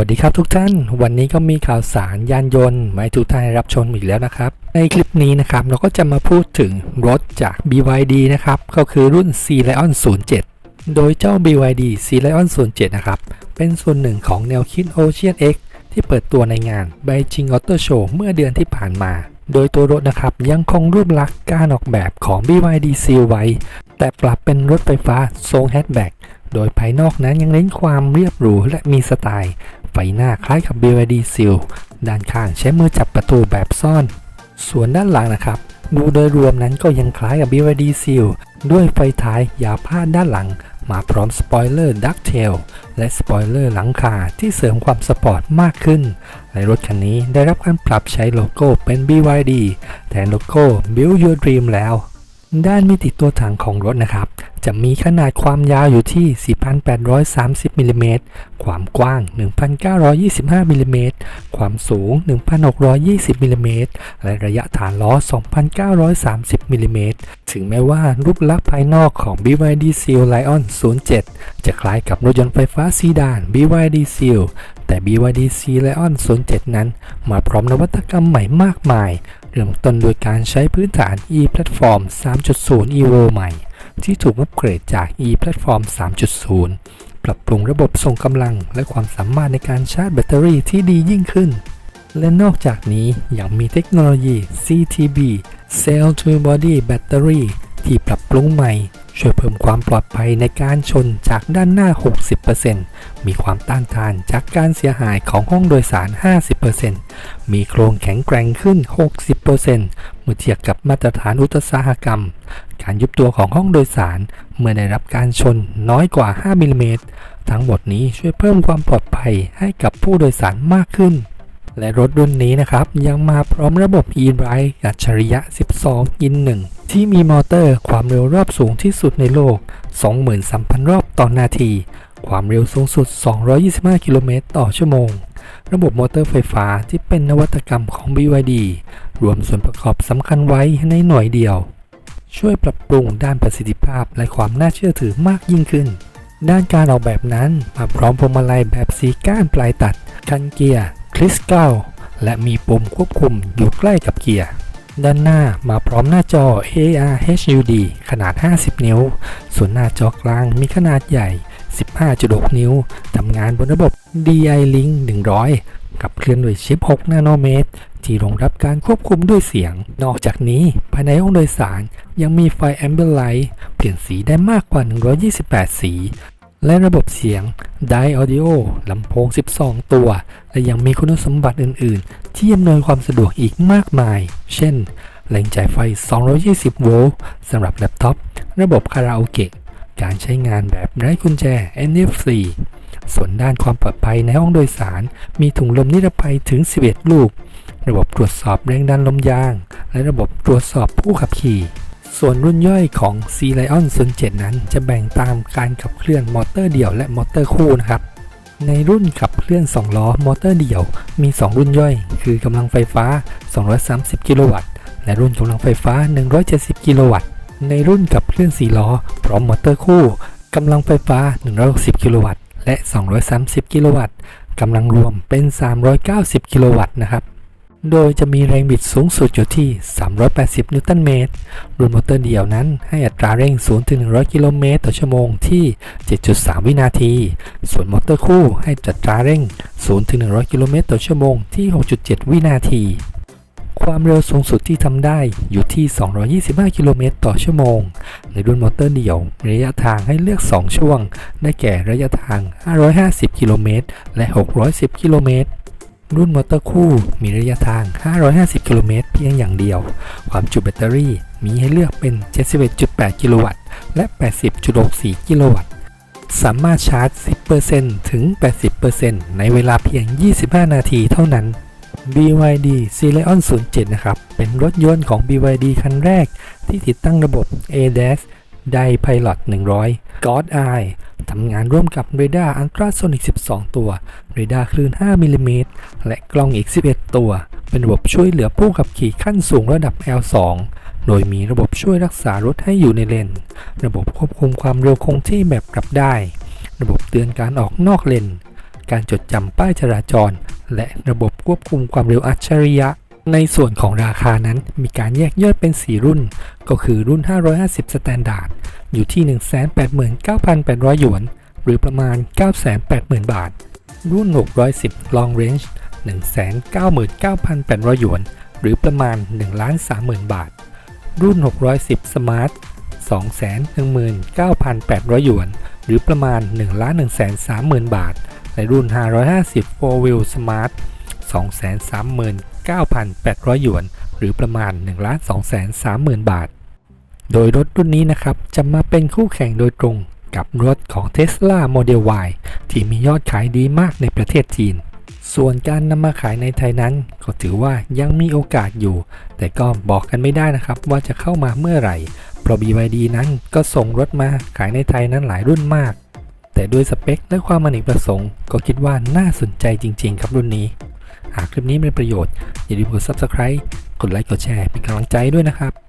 วัสดีครับทุกท่าน วันนี้ก็มีข่าวสารยานยนต์มาให้ทุกท่านรับชมอีกแล้วนะครับ ในคลิปนี้นะครับเราก็จะมาพูดถึงรถจาก BYD นะครับ ก็คือรุ่น C Lion 07 โดยเจ้า BYD C Lion 07 นะครับ เป็นส่วนหนึ่งของแนวคิด Ocean X ที่เปิดตัวในงาน Beijing Auto Show เมื่อเดือนที่ผ่านมา โดยตัวรถนะครับยังคงรูปลักษณ์การออกแบบของ BYD Seal ไว้ แต่ปรับเป็นรถไฟฟ้าทรงแฮชแบ็กโดยภายนอกนั้นยังเน้นความเรียบหรูและมีสไตล์ ฟหน้าคล้ายกับ BYD Seal ด้านข้างใช้มือจับประตูแบบซ่อน ส่วนด้านหลังนะครับ ดูโดยรวมนั้นก็ยังคล้ายกับ BYD Seal ด้วยไฟท้ายยาวพาดด้านหลัง มาพร้อมสปอยเลอร์ดักเทลและสปอยเลอร์หลังคาที่เสริมความสปอร์ตมากขึ้น ในรถคันนี้ได้รับการปรับใช้โลโก้เป็น BYD แทนโลโก้ Build Your Dream แล้ว ด้านมิติตัวถังของรถนะครับ จะมีขนาดความยาวอยู่ที่ 4,830มิลลิเมตร ความกว้าง 1,925มิลลิเมตร ความสูง 1,620มิลลิเมตร และระยะฐานล้อ 2,930มิลลิเมตร ถึงแม้ว่ารูปลักษณ์ภายนอกของ BYD Seal Lion 07 จะคล้ายกับรถยนต์ไฟฟ้าซีดาน BYD Seal แต่ BYD Seal Lion 07 นั้น มาพร้อมนวัตกรรมใหม่มากมาย เริ่มต้นโดยการใช้พื้นฐาน e-platform 3.0 evo ใหม่ ที่ถูกอัปเกรดจาก e-platform 3.0 ปรับปรุงระบบส่งกำลัง และความสามารถในการชาร์จแบตเตอรี่ที่ดียิ่งขึ้น และนอกจากนี้ยังมีเทคโนโลยี CTB Cell to Body Battery ที่ปรับปรุงใหม่ ช่วยเพิ่มความปลอดภัยในการชนจากด้านหน้า 60%มีความต้านทานจากการเสียหายของห้องโดยสาร 50%มีโครงแข็งแกร่งขึ้น 60%เมื่อเทียบกับมาตรฐานอุตสาหกรรม การยุบตัวของห้องโดยสาร เมื่อได้รับการชนน้อยกว่า 5มิลลิเมตรทั้งหมดนี้ช่วยเพิ่มความปลอดภัยให้กับผู้โดยสารมากขึ้นและรถรุ่นนี้นะครับ ยังมาพร้อมระบบ e-drive อัจฉริยะ 12ยิน1 ที่มีมอเตอร์ความเร็วรอบสูงที่สุดในโลก 23,000 รอบต่อนาที ความเร็วสูงสุด 225 กิโลเมตรต่อชั่วโมง ระบบมอเตอร์ไฟฟ้าที่เป็นนวัตกรรมของ BYD รวมส่วนประกอบสำคัญไว้ในหน่วยเดียว ช่วยปรับปรุงด้านประสิทธิภาพและความน่าเชื่อถือมากยิ่งขึ้น ด้านการออกแบบนั้นมาพร้อมพวงมาลัยแบบสีก้านปลายตัด คันเกียร์คริสตัลและมีปุ่มควบคุมอยู่ใกล้กับเกียร์ ด้านหน้ามาพร้อมหน้าจอ AR HUD ขนาด 50 นิ้ว ส่วนหน้าจอกลางมีขนาดใหญ่ 15.6 นิ้ว ทำงานบนระบบ DI Link 100 กับเคลื่อนด้วยชิป 6 นาโนเมตร ที่รองรับการควบคุมด้วยเสียง นอกจากนี้ ภายในห้องโดยสารยังมีไฟ Amber Light เปลี่ยนสีได้มากกว่า 128 สี และระบบเสียง Dai Audio ลำโพง 12 ตัว และยังมีคุณสมบัติอื่น ๆ ที่อำนวยความสะดวกอีกมากมาย เช่นแหล่งจ่ายไฟ 220 โวลต์สำหรับแล็ปท็อป ระบบคาราโอเกะ การใช้งานแบบไร้กุญแจ NFC ส่วนด้านความปลอดภัยในห้องโดยสาร มีถุงลมนิรภัยถึง 11 ลูก ระบบตรวจสอบแรงดันลมยาง และระบบตรวจสอบผู้ขับขี่ ส่วนรุ่นย่อยของ C Lion 07 นั้นจะแบ่งตามการขับเคลื่อนมอเตอร์เดี่ยวและมอเตอร์คู่นะครับ ในรุ่นขับเคลื่อน 2 ล้อมอเตอร์เดี่ยว มี 2 รุ่นย่อย คือกำลังไฟฟ้า 230 กิโลวัตต์ และรุ่นกำลังไฟฟ้า 170 กิโลวัตต์ ในรุ่นขับเคลื่อน 4 ล้อ พร้อมมอเตอร์คู่กำลังไฟฟ้า 160 กิโลวัตต์ และ 230 กิโลวัตต์กำลังรวมเป็น 390 กิโลวัตต์นะครับ โดยจะมีแรงบิดสูงสุดอยู่ที่ 380 นิวตันเมตร รุ่นมอเตอร์เดี่ยวนั้นให้อัตราเร่ง 0-100 กิโลเมตรต่อชั่วโมงที่ 7.3 วินาที ส่วนมอเตอร์คู่ให้อัตราเร่ง 0-100 กิโลเมตรต่อชั่วโมงที่ 6.7 วินาที ความเร็วสูงสุดที่ทำได้อยู่ที่ 225 กิโลเมตรต่อชั่วโมง ในรุ่นมอเตอร์เดี่ยวระยะทางให้เลือก 2 ช่วง ได้แก่ระยะทาง 550 กิโลเมตร และ 610 กิโลเมตร รุ่นมอเตอร์คู่มีระยะทาง 550 กิโลเมตรเพียงอย่างเดียว ความจุแบตเตอรี่มีให้เลือกเป็น 71.8 กิโลวัตต์ และ 80.64 กิโลวัตต์ สามารถชาร์จ 10%ถึง 80%ในเวลาเพียง 25 นาทีเท่านั้น BYD c e l e o n 07 นะครับ เป็นรถยนต์ของ BYD คันแรกที่ติดตั้งระบบ ADAS Dai Pilot 100 God Eye ำงานร่วมกับเรดาร์อัลตราโซนิก 12 ตัวเรดาร์คลื่น 5 มิลลิเมตรและกล้องอีก 11 ตัว เป็นระบบช่วยเหลือผู้ขับขี่ขั้นสูงระดับ L2 โดยมีระบบช่วยรักษารถให้อยู่ในเลน ระบบควบคุมความเร็วคงที่แบบกลับได้ ระบบเตือนการออกนอกเลน การจดจำป้ายจราจร และระบบควบคุมความเร็วอัจฉริยะ ในส่วนของราคานั้นมีการแยกย่อยเป็น 4 รุ่น ก็คือรุ่น 550สแตนดาร์ดอยู่ที่ 189,800 หยวน หรือประมาณ 980,000 บาท รุ่น 610 Long Range 199,800 หยวน หรือประมาณ 1,30,000 บาท รุ่น 610 Smart 219,800 หยวน หรือประมาณ 1,130,000 บาท ในรุ่น 550 4 Wheel Smart 2,30,000 9,800 หยวน หรือประมาณ 1,230,000 บาท โดยรถรุ่นนี้นะครับจะมาเป็นคู่แข่งโดยตรงกับรถของ Tesla Model Y ที่มียอดขายดีมากในประเทศจีน ส่วนการนำมาขายในไทยนั้น ก็ถือว่ายังมีโอกาสอยู่ แต่ก็บอกกันไม่ได้นะครับว่าจะเข้ามาเมื่อไหร่ เพราะ BYD นั้นก็ส่งรถมาขายในไทยนั้นหลายรุ่นมาก แต่ด้วยสเปคและความอเนกประสงค์ ก็คิดว่าน่าสนใจจริง ๆ ครับรุ่นนี้ หากคลิปนี้เป็นประโยชน์อย่าลืมกด subscribe กดไลค์กดแชร์เป็นกำลังใจด้วยนะครับ